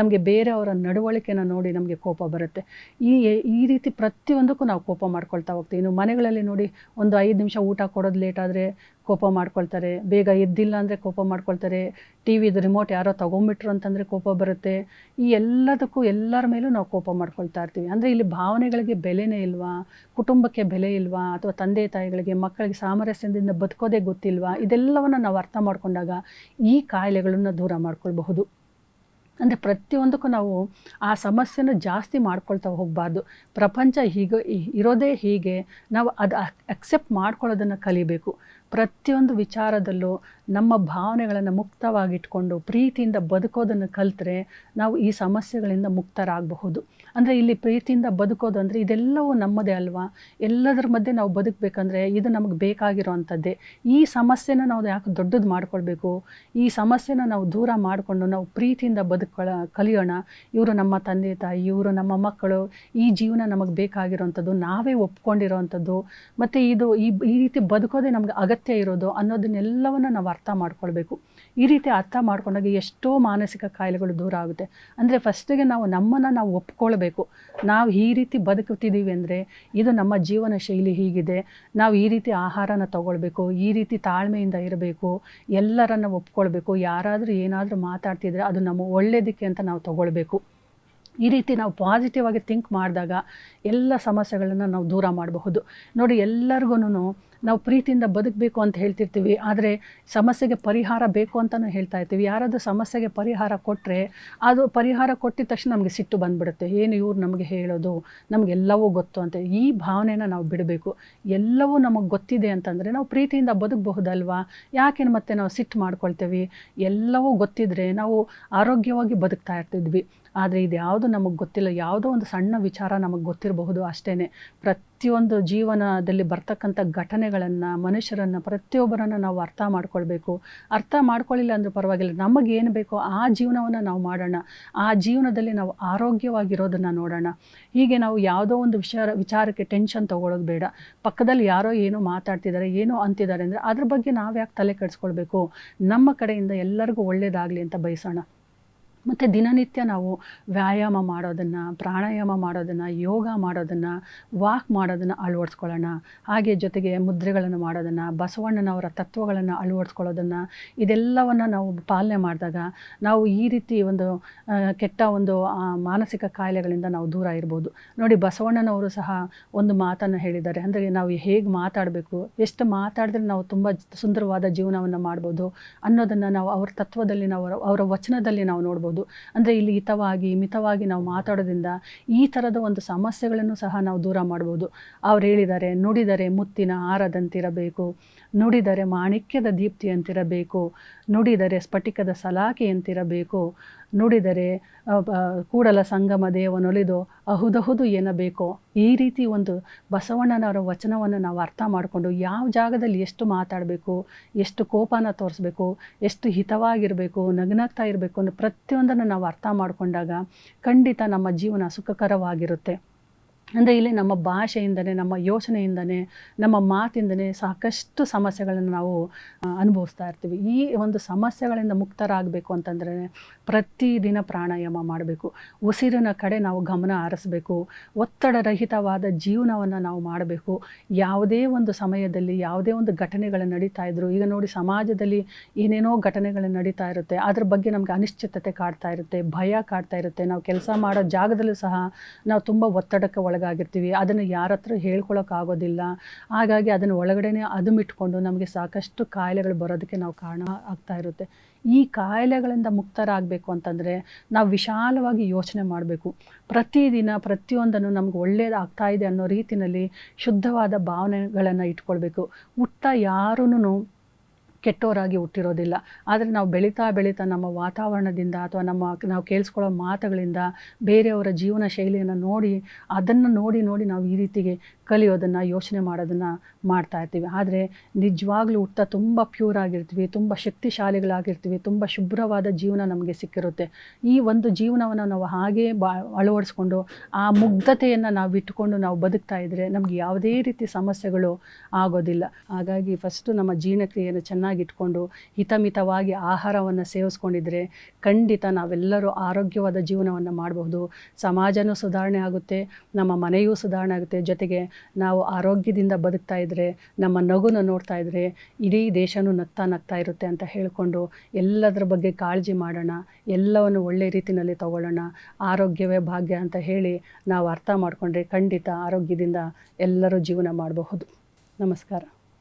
ನಮಗೆ ಬೇರೆಯವರ ನಡವಳಿಕೆನ ನೋಡಿ ನಮಗೆ ಕೋಪ ಬರುತ್ತೆ. ಈ ಈ ರೀತಿ ಪ್ರತಿಯೊಂದಕ್ಕೂ ನಾವು ಕೋಪ ಮಾಡ್ಕೊಳ್ತಾ ಹೋಗ್ತೀವಿ. ಇನ್ನು ಮನೆಗಳಲ್ಲಿ ನೋಡಿ ಒಂದು ಐದು ನಿಮಿಷ ಊಟ ಕೊಡೋದು ಲೇಟ್ ಆದರೆ ಕೋಪ ಮಾಡ್ಕೊಳ್ತಾರೆ. ಬೇಗ ಎದ್ದಿಲ್ಲ ಅಂದರೆ ಕೋಪ ಮಾಡ್ಕೊಳ್ತಾರೆ. ಟಿ ವಿದು ರಿಮೋಟ್ ಯಾರೋ ತೊಗೊಂಬಿಟ್ರು ಅಂತಂದರೆ ಕೋಪ ಬರುತ್ತೆ. ಈ ಎಲ್ಲದಕ್ಕೂ ಎಲ್ಲರ ಮೇಲೂ ನಾವು ಕೋಪ ಮಾಡ್ಕೊಳ್ತಾ ಇರ್ತೀವಿ. ಅಂದರೆ ಇಲ್ಲಿ ಭಾವನೆಗಳಿಗೆ ಬೆಲೆನೇ ಇಲ್ವಾ? ಕುಟುಂಬಕ್ಕೆ ಬೆಲೆ ಇಲ್ವಾ? ಅಥವಾ ತಂದೆ, ತಾಯಿಗಳಿಗೆ, ಮಕ್ಕಳಿಗೆ ಸಾಮರಸ್ಯದಿಂದ ಬದುಕೋದೇ ಗೊತ್ತಿಲ್ವಾ? ಇದೆಲ್ಲವನ್ನು ನಾವು ಅರ್ಥ ಮಾಡಿಕೊಂಡಾಗ ಈ ಕಾಯಿಲೆಗಳನ್ನು ದೂರ ಮಾಡ್ಕೊಳ್ಬಹುದು. ಅಂದರೆ ಪ್ರತಿಯೊಂದಕ್ಕೂ ನಾವು ಆ ಸಮಸ್ಯೆನ ಜಾಸ್ತಿ ಮಾಡ್ಕೊಳ್ತಾ ಹೋಗಬಾರ್ದು. ಪ್ರಪಂಚ ಹೀಗೆ, ಇರೋದೇ ಹೀಗೆ. ನಾವು ಅದು ಅಕ್ಸೆಪ್ಟ್ ಮಾಡ್ಕೊಳ್ಳೋದನ್ನು ಕಲಿಬೇಕು. ಪ್ರತಿಯೊಂದು ವಿಚಾರದಲ್ಲೂ ನಮ್ಮ ಭಾವನೆಗಳನ್ನು ಮುಕ್ತವಾಗಿಟ್ಕೊಂಡು, ಪ್ರೀತಿಯಿಂದ ಬದುಕೋದನ್ನು ಕಲಿತ್ರೆ ನಾವು ಈ ಸಮಸ್ಯೆಗಳಿಂದ ಮುಕ್ತರಾಗಬಹುದು. ಅಂದರೆ ಇಲ್ಲಿ ಪ್ರೀತಿಯಿಂದ ಬದುಕೋದು ಅಂದರೆ ಇದೆಲ್ಲವೂ ನಮ್ಮದೇ ಅಲ್ವಾ? ಎಲ್ಲದರ ಮಧ್ಯೆ ನಾವು ಬದುಕಬೇಕಂದ್ರೆ ಇದು ನಮಗೆ ಬೇಕಾಗಿರೋವಂಥದ್ದೇ ಈ ಸಮಸ್ಯೆನ ನಾವು ಯಾಕೆ ದೊಡ್ಡದು ಮಾಡಿಕೊಳ್ಬೇಕು? ಈ ಸಮಸ್ಯೆನ ನಾವು ದೂರ ಮಾಡಿಕೊಂಡು ನಾವು ಪ್ರೀತಿಯಿಂದ ಬದುಕೊಳ ಕಲಿಯೋಣ. ಇವರು ನಮ್ಮ ತಂದೆ, ತಾಯಿ, ಇವರು ನಮ್ಮ ಮಕ್ಕಳು, ಈ ಜೀವನ ನಮಗೆ ಬೇಕಾಗಿರೋವಂಥದ್ದು ನಾವೇ ಒಪ್ಕೊಂಡಿರೋವಂಥದ್ದು ಮತ್ತು ಇದು ಈ ಈ ರೀತಿ ಬದುಕೋದೇ ನಮ್ಗೆ ಅಗತ್ಯ ಇರೋದು ಅನ್ನೋದನ್ನೆಲ್ಲವನ್ನು ನಾವು ಅರ್ಥ ಮಾಡ್ಕೊಳ್ಬೇಕು. ಈ ರೀತಿ ಅರ್ಥ ಮಾಡ್ಕೊಂಡಾಗ ಎಷ್ಟೋ ಮಾನಸಿಕ ಕಾಯಿಲೆಗಳು ದೂರ ಆಗುತ್ತೆ. ಅಂದರೆ ಫಸ್ಟಿಗೆ ನಾವು ನಮ್ಮನ್ನು ನಾವು ಒಪ್ಕೊಳ್ಬೇಕು. ನಾವು ಈ ರೀತಿ ಬದುಕುತ್ತಿದ್ದೀವಿ ಅಂದರೆ ಇದು ನಮ್ಮ ಜೀವನ ಶೈಲಿ ಹೀಗಿದೆ. ನಾವು ಈ ರೀತಿ ಆಹಾರನ ತಗೊಳ್ಬೇಕು, ಈ ರೀತಿ ತಾಳ್ಮೆಯಿಂದ ಇರಬೇಕು, ಎಲ್ಲರನ್ನು ಒಪ್ಕೊಳ್ಬೇಕು. ಯಾರಾದರೂ ಏನಾದರೂ ಮಾತಾಡ್ತಿದ್ರೆ ಅದು ನಮ್ಮ ಒಳ್ಳೆಯದಕ್ಕೆ ಅಂತ ನಾವು ತಗೊಳ್ಬೇಕು. ಈ ರೀತಿ ನಾವು ಪಾಸಿಟಿವ್ ಆಗಿ ಥಿಂಕ್ ಮಾಡಿದಾಗ ಎಲ್ಲ ಸಮಸ್ಯೆಗಳನ್ನು ನಾವು ದೂರ ಮಾಡಬಹುದು. ನೋಡಿ ಎಲ್ಲರಿಗೂ ನಾವು ಪ್ರೀತಿಯಿಂದ ಬದುಕಬೇಕು ಅಂತ ಹೇಳ್ತಿರ್ತೀವಿ, ಆದರೆ ಸಮಸ್ಯೆಗೆ ಪರಿಹಾರ ಬೇಕು ಅಂತಲೂ ಹೇಳ್ತಾ ಇರ್ತೀವಿ. ಯಾರಾದರೂ ಸಮಸ್ಯೆಗೆ ಪರಿಹಾರ ಕೊಟ್ಟರೆ ಅದು ಪರಿಹಾರ ಕೊಟ್ಟಿದ ತಕ್ಷಣ ನಮಗೆ ಸಿಟ್ಟು ಬಂದುಬಿಡುತ್ತೆ. ಏನು ಇವ್ರು ನಮಗೆ ಹೇಳೋದು ನಮಗೆಲ್ಲವೂ ಗೊತ್ತು ಅಂತ. ಈ ಭಾವನೆನ ನಾವು ಬಿಡಬೇಕು. ಎಲ್ಲವೂ ನಮಗೆ ಗೊತ್ತಿದೆ ಅಂತಂದರೆ ನಾವು ಪ್ರೀತಿಯಿಂದ ಬದುಕಬಹುದಲ್ವಾ? ಯಾಕೆ ಮತ್ತೆ ನಾವು ಸಿಟ್ಟು ಮಾಡ್ಕೊಳ್ತೇವೆ? ಎಲ್ಲವೂ ಗೊತ್ತಿದ್ರೆ ನಾವು ಆರೋಗ್ಯವಾಗಿ ಬದುಕ್ತಾ ಇರ್ತಿದ್ವಿ. ಆದರೆ ಇದು ಯಾವುದು ನಮಗೆ ಗೊತ್ತಿಲ್ಲ. ಯಾವುದೋ ಒಂದು ಸಣ್ಣ ವಿಚಾರ ನಮಗೆ ಗೊತ್ತಿರಬಹುದು ಅಷ್ಟೇ ಪ್ರತಿಯೊಂದು ಜೀವನದಲ್ಲಿ ಬರ್ತಕ್ಕಂಥ ಘಟನೆಗಳನ್ನು, ಮನುಷ್ಯರನ್ನು, ಪ್ರತಿಯೊಬ್ಬರನ್ನು ನಾವು ಅರ್ಥ ಮಾಡ್ಕೊಳ್ಬೇಕು. ಅರ್ಥ ಮಾಡ್ಕೊಳ್ಳಿಲ್ಲ ಅಂದ್ರೆ ಪರವಾಗಿಲ್ಲ. ನಮಗೇನು ಬೇಕೋ ಆ ಜೀವನವನ್ನು ನಾವು ಮಾಡೋಣ. ಆ ಜೀವನದಲ್ಲಿ ನಾವು ಆರೋಗ್ಯವಾಗಿರೋದನ್ನು ನೋಡೋಣ. ಹೀಗೆ ನಾವು ಯಾವುದೋ ಒಂದು ವಿಚಾರ ವಿಚಾರಕ್ಕೆ ಟೆನ್ಷನ್ ತೊಗೊಳೋದು ಬೇಡ. ಪಕ್ಕದಲ್ಲಿ ಯಾರೋ ಏನೋ ಮಾತಾಡ್ತಿದ್ದಾರೆ ಏನೋ ಅಂತಿದ್ದಾರೆ ಅಂದರೆ ಅದ್ರ ಬಗ್ಗೆ ನಾವು ಯಾಕೆ ತಲೆ ಕೆಡಿಸ್ಕೊಳ್ಬೇಕು. ನಮ್ಮ ಕಡೆಯಿಂದ ಎಲ್ಲರಿಗೂ ಒಳ್ಳೆಯದಾಗಲಿ ಅಂತ ಬಯಸೋಣ. ಮತ್ತು ದಿನನಿತ್ಯ ನಾವು ವ್ಯಾಯಾಮ ಮಾಡೋದನ್ನು, ಪ್ರಾಣಾಯಾಮ ಮಾಡೋದನ್ನು, ಯೋಗ ಮಾಡೋದನ್ನು, ವಾಕ್ ಮಾಡೋದನ್ನು ಅಳವಡಿಸ್ಕೊಳ್ಳೋಣ. ಹಾಗೆ ಜೊತೆಗೆ ಮುದ್ರೆಗಳನ್ನು ಮಾಡೋದನ್ನು, ಬಸವಣ್ಣನವರ ತತ್ವಗಳನ್ನು ಅಳವಡಿಸ್ಕೊಳ್ಳೋದನ್ನು, ಇದೆಲ್ಲವನ್ನು ನಾವು ಪಾಲನೆ ಮಾಡಿದಾಗ ನಾವು ಈ ರೀತಿ ಒಂದು ಕೆಟ್ಟ ಒಂದು ಮಾನಸಿಕ ಕಾಯಿಲೆಗಳಿಂದ ನಾವು ದೂರ ಇರ್ಬೋದು. ನೋಡಿ, ಬಸವಣ್ಣನವರು ಸಹ ಒಂದು ಮಾತನ್ನು ಹೇಳಿದ್ದಾರೆ. ಅಂದರೆ ನಾವು ಹೇಗೆ ಮಾತಾಡಬೇಕು, ಎಷ್ಟು ಮಾತಾಡಿದ್ರೆ ನಾವು ತುಂಬ ಸುಂದರವಾದ ಜೀವನವನ್ನು ಮಾಡ್ಬೋದು ಅನ್ನೋದನ್ನು ನಾವು ಅವ್ರ ತತ್ವದಲ್ಲಿ ನಾವು, ಅವರ- ವಚನದಲ್ಲಿ ನಾವು ನೋಡ್ಬೋದು. ಅಂದರೆ ಇಲ್ಲಿ ಹಿತವಾಗಿ, ಮಿತವಾಗಿ ನಾವು ಮಾತಾಡೋದ್ರಿಂದ ಈ ಥರದ ಒಂದು ಸಮಸ್ಯೆಗಳನ್ನು ಸಹ ನಾವು ದೂರ ಮಾಡ್ಬೋದು. ಅವ್ರು ಹೇಳಿದರೆ ನುಡಿದರೆ ಮುತ್ತಿನ ಹಾರದಂತಿರಬೇಕು ನುಡಿದರೆ ಮಾಣಿಕ್ಯದ ದೀಪ್ತಿಯಂತಿರಬೇಕು, ನುಡಿದರೆ ಸ್ಫಟಿಕದ ಸಲಾಕೆಯಂತಿರಬೇಕು ನುಡಿದರೆ ಕೂಡಲ ಸಂಗಮ ದೇವನೊಲಿದು ಅಹುದಹುದು ಏನಬೇಕೋ ಈ ರೀತಿ ಒಂದು ಬಸವಣ್ಣನವರ ವಚನವನ್ನು ನಾವು ಅರ್ಥ ಮಾಡಿಕೊಂಡು ಯಾವ ಜಾಗದಲ್ಲಿ ಎಷ್ಟು ಮಾತಾಡಬೇಕು, ಎಷ್ಟು ಕೋಪನ ತೋರಿಸ್ಬೇಕು, ಎಷ್ಟು ಹಿತವಾಗಿರಬೇಕು, ನಗ್ನಾಗ್ತಾ ಇರಬೇಕು ಅನ್ನೋ ಪ್ರತಿಯೊಂದನ್ನು ನಾವು ಅರ್ಥ ಮಾಡಿಕೊಂಡಾಗ ಖಂಡಿತ ನಮ್ಮ ಜೀವನ ಸುಖಕರವಾಗಿರುತ್ತೆ. ಅಂದರೆ ಇಲ್ಲಿ ನಮ್ಮ ಭಾಷೆಯಿಂದನೇ, ನಮ್ಮ ಯೋಚನೆಯಿಂದನೇ, ನಮ್ಮ ಮಾತಿಂದನೇ ಸಾಕಷ್ಟು ಸಮಸ್ಯೆಗಳನ್ನು ನಾವು ಅನುಭವಿಸ್ತಾ ಇರ್ತೀವಿ. ಈ ಒಂದು ಸಮಸ್ಯೆಗಳಿಂದ ಮುಕ್ತರಾಗಬೇಕು ಅಂತಂದರೆ ಪ್ರತಿದಿನ ಪ್ರಾಣಾಯಾಮ ಮಾಡಬೇಕು. ಉಸಿರಿನ ಕಡೆ ನಾವು ಗಮನ ಹರಿಸ್ಬೇಕು. ಒತ್ತಡರಹಿತವಾದ ಜೀವನವನ್ನು ನಾವು ಮಾಡಬೇಕು. ಯಾವುದೇ ಒಂದು ಸಮಯದಲ್ಲಿ ಯಾವುದೇ ಒಂದು ಘಟನೆಗಳು ನಡೀತಾ ಇದ್ರು, ಈಗ ನೋಡಿ ಸಮಾಜದಲ್ಲಿ ಏನೇನೋ ಘಟನೆಗಳು ನಡೀತಾ ಇರುತ್ತೆ, ಅದ್ರ ಬಗ್ಗೆ ನಮಗೆ ಅನಿಶ್ಚಿತತೆ ಕಾಡ್ತಾ ಇರುತ್ತೆ, ಭಯ ಕಾಡ್ತಾ ಇರುತ್ತೆ. ನಾವು ಕೆಲಸ ಮಾಡೋ ಜಾಗದಲ್ಲೂ ಸಹ ನಾವು ತುಂಬ ಒತ್ತಡಕ್ಕೆ ಒಳಗಾಗಿರ್ತೀವಿ. ಅದನ್ನು ಯಾರ ಹತ್ರ ಹೇಳ್ಕೊಳಕ್ಕಾಗೋದಿಲ್ಲ ಹಾಗಾಗಿ ಅದನ್ನು ಒಳಗಡೆನೆ ಅದುಮಿಟ್ಕೊಂಡು ನಮಗೆ ಸಾಕಷ್ಟು ಕಾಯಿಲೆಗಳು ಬರೋದಕ್ಕೆ ನಾವು ಕಾರಣ ಆಗ್ತಾ ಇರುತ್ತೆ. ಈ ಕಾಯಿಲೆಗಳಿಂದ ಮುಕ್ತರಾಗಬೇಕು ಅಂತಂದರೆ ನಾವು ವಿಶಾಲವಾಗಿ ಯೋಚನೆ ಮಾಡಬೇಕು. ಪ್ರತಿದಿನ ಪ್ರತಿಯೊಂದನ್ನು ನಮ್ಗೆ ಒಳ್ಳೆಯದಾಗ್ತಾ ಇದೆ ಅನ್ನೋ ರೀತಿಯಲ್ಲಿ ಶುದ್ಧವಾದ ಭಾವನೆಗಳನ್ನು ಇಟ್ಕೊಳ್ಬೇಕು. ಹುಟ್ಟ ಯಾರೂ ಕೆಟ್ಟವರಾಗಿ ಹುಟ್ಟಿರೋದಿಲ್ಲ. ಆದರೆ ನಾವು ಬೆಳೀತಾ ಬೆಳೀತಾ ನಮ್ಮ ವಾತಾವರಣದಿಂದ ಅಥವಾ ನಮ್ಮ ನಾವು ಕೇಳಿಸ್ಕೊಳ್ಳೋ ಮಾತುಗಳಿಂದ ಬೇರೆಯವರ ಜೀವನ ಶೈಲಿಯನ್ನು ನೋಡಿ, ಅದನ್ನು ನೋಡಿ ನೋಡಿ ನಾವು ಈ ರೀತಿಗೆ ಕಲಿಯೋದನ್ನು, ಯೋಚನೆ ಮಾಡೋದನ್ನು ಮಾಡ್ತಾ ಇರ್ತೀವಿ. ಆದರೆ ನಿಜವಾಗ್ಲೂ ಹುಟ್ಟ ತುಂಬ ಪ್ಯೂರ್ ಆಗಿರ್ತೀವಿ, ತುಂಬ ಶಕ್ತಿಶಾಲಿಗಳಾಗಿರ್ತೀವಿ, ತುಂಬ ಶುಭ್ರವಾದ ಜೀವನ ನಮಗೆ ಸಿಕ್ಕಿರುತ್ತೆ. ಈ ಒಂದು ಜೀವನವನ್ನು ನಾವು ಹಾಗೇ ಬಾ, ಅಳವಡಿಸ್ಕೊಂಡು, ಆ ಮುಗ್ಧತೆಯನ್ನು ನಾವು ಇಟ್ಟುಕೊಂಡು ನಾವು ಬದುಕ್ತಾ ಇದ್ದರೆ ನಮಗೆ ಯಾವುದೇ ರೀತಿ ಸಮಸ್ಯೆಗಳು ಆಗೋದಿಲ್ಲ. ಹಾಗಾಗಿ ಫಸ್ಟು ನಮ್ಮ ಜೀರ್ಣಕ್ರಿಯೆಯನ್ನು ಚೆನ್ನಾಗಿಟ್ಕೊಂಡು ಹಿತಮಿತವಾಗಿ ಆಹಾರವನ್ನು ಸೇವಿಸ್ಕೊಂಡಿದ್ರೆ ಖಂಡಿತ ನಾವೆಲ್ಲರೂ ಆರೋಗ್ಯವಾದ ಜೀವನವನ್ನು ಮಾಡಬಹುದು. ಸಮಾಜನೂ ಸುಧಾರಣೆ ಆಗುತ್ತೆ, ನಮ್ಮ ಮನೆಯೂ ಸುಧಾರಣೆ ಆಗುತ್ತೆ. ಜೊತೆಗೆ ನಾವು ಆರೋಗ್ಯದಿಂದ ಬದುಕ್ತಾ ಇದ್ದರೆ ನಮ್ಮ ನಗುನ ನೋಡ್ತಾ ಇದ್ದರೆ ಇಡೀ ದೇಶನೂ ನಗ್ತಾ ನಗ್ತಾ ಇರುತ್ತೆ ಅಂತ ಹೇಳಿಕೊಂಡು ಎಲ್ಲದರ ಬಗ್ಗೆ ಕಾಳಜಿ ಮಾಡೋಣ, ಎಲ್ಲವನ್ನು ಒಳ್ಳೆ ರೀತಿಯಲ್ಲಿ ತಗೊಳ್ಳೋಣ, ಆರೋಗ್ಯವೇ ಭಾಗ್ಯ ಅಂತ ಹೇಳಿ ನಾವು ಅರ್ಥ ಮಾಡಿಕೊಂಡ್ರೆ ಖಂಡಿತ ಆರೋಗ್ಯದಿಂದ ಎಲ್ಲರೂ ಜೀವನ ಮಾಡಬಹುದು. ನಮಸ್ಕಾರ.